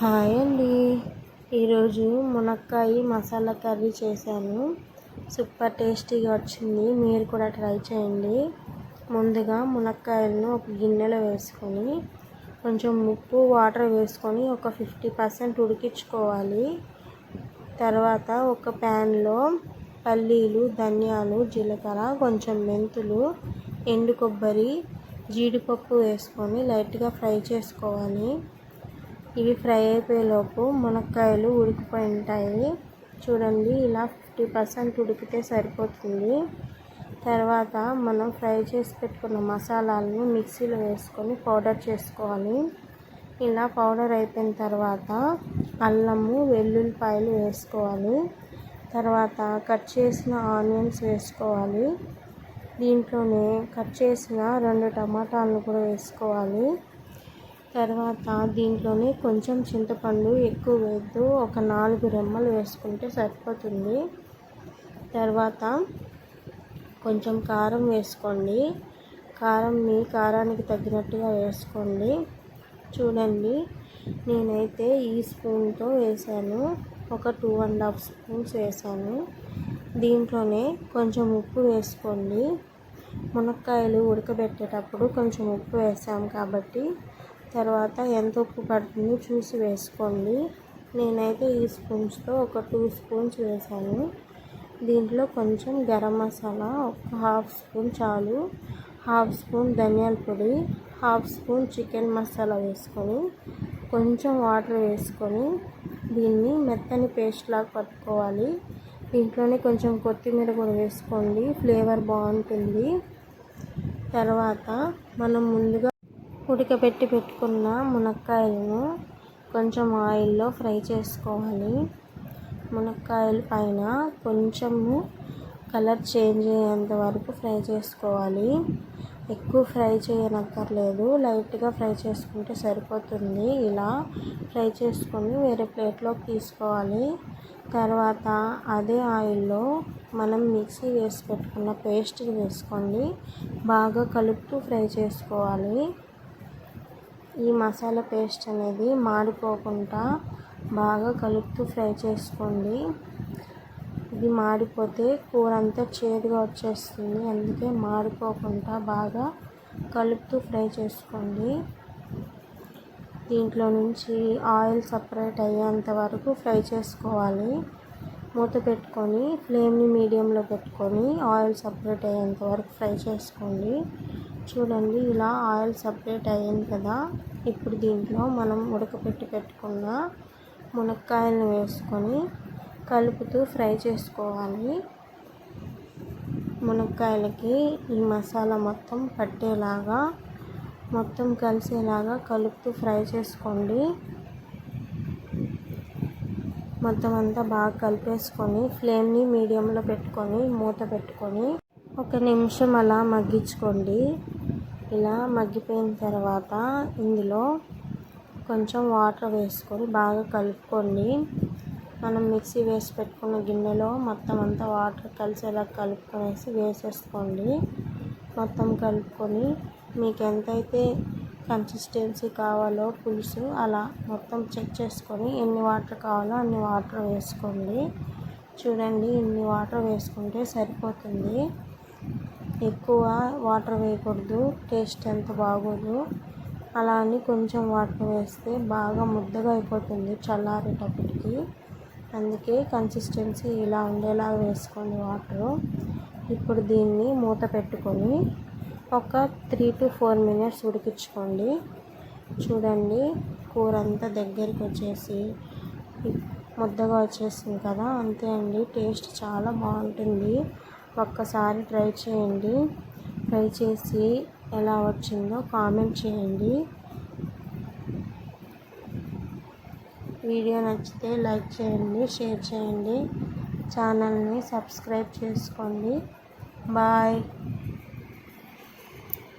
Hi అండి. ఈరోజు మునక్కాయ మసాలా కర్రీ చేశాను. సూపర్ టేస్టీగా వచ్చింది. మీరు కూడా ట్రై చేయండి. ముందుగా మునక్కాయలను ఒక గిన్నెలో వేసుకొని కొంచెం ఉప్పు వాటర్ వేసుకొని ఒక ఫిఫ్టీ పర్సెంట్ ఉడికించుకోవాలి. తర్వాత ఒక ప్యాన్లో పల్లీలు ధనియాలు జీలకర్ర కొంచెం మెంతులు ఎండు కొబ్బరి జీడిపప్పు వేసుకొని లైట్గా ఫ్రై చేసుకోవాలి. ఇవి ఫ్రై అయిపోయేలోపు మునక్కాయలు ఉడికిపోయి ఉంటాయి చూడండి ఇలా ఫిఫ్టీ పర్సెంట్ ఉడికితే సరిపోతుంది. తర్వాత మనం ఫ్రై చేసి పెట్టుకున్న మసాలాలను మిక్సీలో వేసుకొని పౌడర్ చేసుకోవాలి. ఇలా పౌడర్ అయిపోయిన తర్వాత అల్లము వెల్లుల్లిపాయలు వేసుకోవాలి. తర్వాత కట్ చేసిన ఆనియన్స్ వేసుకోవాలి. దీంట్లోనే కట్ చేసిన రెండు టమాటాలను కూడా వేసుకోవాలి. తర్వాత దీంట్లోనే కొంచెం చింతపండు ఎక్కువ వేద్దు ఒక నాలుగు రెమ్మలు వేసుకుంటే సరిపోతుంది. తర్వాత కొంచెం కారం వేసుకోండి. కారం మీ కారానికి తగినట్టుగా వేసుకోండి. చూడండి నేనైతే ఈ స్పూన్తో వేసాను. ఒక టూ అండ్ హాఫ్ స్పూన్స్ వేసాను. దీంట్లోనే కొంచెం ఉప్పు వేసుకోండి. మునక్కాయలు ఉడకబెట్టేటప్పుడు కొంచెం ఉప్పు వేసాం కాబట్టి తర్వాత ఎంత ఉప్పు పడుతుందో చూసి వేసుకోండి. నేనైతే ఈ స్పూన్స్తో ఒక టూ స్పూన్స్ వేసాను. దీంట్లో కొంచెం గరం మసాలా ఒక హాఫ్ స్పూన్ చాలు హాఫ్ స్పూన్ ధనియాల పొడి హాఫ్ స్పూన్ చికెన్ మసాలా వేసుకొని కొంచెం వాటర్ వేసుకొని దీన్ని మెత్తని పేస్ట్ లాగా పట్టుకోవాలి. దీంట్లోనే కొంచెం కొత్తిమీర కూడా వేసుకోండి. ఫ్లేవర్ బాగుంటుంది. తర్వాత మనం ముందుగా ఉడకబెట్టి పెట్టుకున్న మునక్కాయలను కొంచెం ఆయిల్లో ఫ్రై చేసుకోవాలి. మునక్కాయల పైన కొంచెము కలర్ చేంజ్ అయ్యేంత వరకు ఫ్రై చేసుకోవాలి. ఎక్కువ ఫ్రై చేయనక్కర్లేదు. లైట్గా ఫ్రై చేసుకుంటే సరిపోతుంది. ఇలా ఫ్రై చేసుకొని వేరే ప్లేట్లోకి తీసుకోవాలి. తర్వాత అదే ఆయిల్లో మనం మిక్సీ వేసి పెట్టుకున్న పేస్ట్ని వేసుకోండి. బాగా కలుపుతూ ఫ్రై చేసుకోవాలి. ఈ మసాలా పేస్ట్ అనేది మాడిపోకుండా బాగా కలుపుతూ ఫ్రై చేసుకోండి. ఇది మాడిపోతే కూర అంతా చేదుగా వచ్చేస్తుంది. అందుకే మాడిపోకుండా బాగా కలుపుతూ ఫ్రై చేసుకోండి. దీంట్లో నుంచి ఆయిల్ సపరేట్ అయ్యేంత వరకు ఫ్రై చేసుకోవాలి. మూత పెట్టుకొని ఫ్లేమ్ని మీడియంలో పెట్టుకొని ఆయిల్ సపరేట్ అయ్యేంత వరకు ఫ్రై చేసుకోండి. చూడండి ఇలా ఆయిల్ సపరేట్ అయ్యింది కదా. ఇప్పుడు దీంట్లో మనం ఉడకపెట్టి పెట్టుకున్న మునక్కాయలను వేసుకొని కలుపుతూ ఫ్రై చేసుకోవాలి. మునక్కాయలకి ఈ మసాలా మొత్తం పట్టేలాగా మొత్తం కలిసేలాగా కలుపుతూ ఫ్రై చేసుకోండి. మొత్తం అంతా బాగా కలిపేసుకొని ఫ్లేమ్ని మీడియంలో పెట్టుకొని మూత పెట్టుకొని ఒక నిమిషం అలా మగ్గించుకోండి. ఇలా మగ్గిపోయిన తర్వాత ఇందులో కొంచెం వాటర్ వేసుకొని బాగా కలుపుకోండి. మనం మిక్సీ వేసి పెట్టుకున్న గిన్నెలో మొత్తం అంతా వాటర్ కలిసేలా కలుపుకొనేసి వేసేసుకోండి. మొత్తం కలుపుకొని మీకు ఎంతైతే కన్సిస్టెన్సీ కావాలో పులుసు అలా మొత్తం చెక్ చేసుకొని ఎన్ని వాటర్ కావాలో అన్ని వాటర్ వేసుకోండి. చూడండి ఇన్ని వాటర్ వేసుకుంటే సరిపోతుంది. ఎక్కువ వాటర్ వేయకూడదు. టేస్ట్ అంత బాగోదు. అలా అని కొంచెం వాటర్ వేస్తే బాగా ముద్దగా అయిపోతుంది చల్లారేటప్పటికి. అందుకే కన్సిస్టెన్సీ ఇలా ఉండేలా వేసుకోండి వాటరు. ఇప్పుడు దీన్ని మూత పెట్టుకొని ఒక త్రీ టు ఫోర్ మినిట్స్ ఉడికించుకోండి. చూడండి కూర అంతా దగ్గరికి వచ్చేసి ముద్దగా వచ్చేసింది కదా. అంతే అండి టేస్ట్ చాలా బాగుంటుంది. ఒక్కసారి ట్రై చేయండి. ట్రై చేసి ఎలా వచ్చిందో కామెంట్ చేయండి. వీడియో నచ్చితే లైక్ చేయండి షేర్ చేయండి. ఛానల్ని సబ్స్క్రైబ్ చేసుకోండి. బాయ్.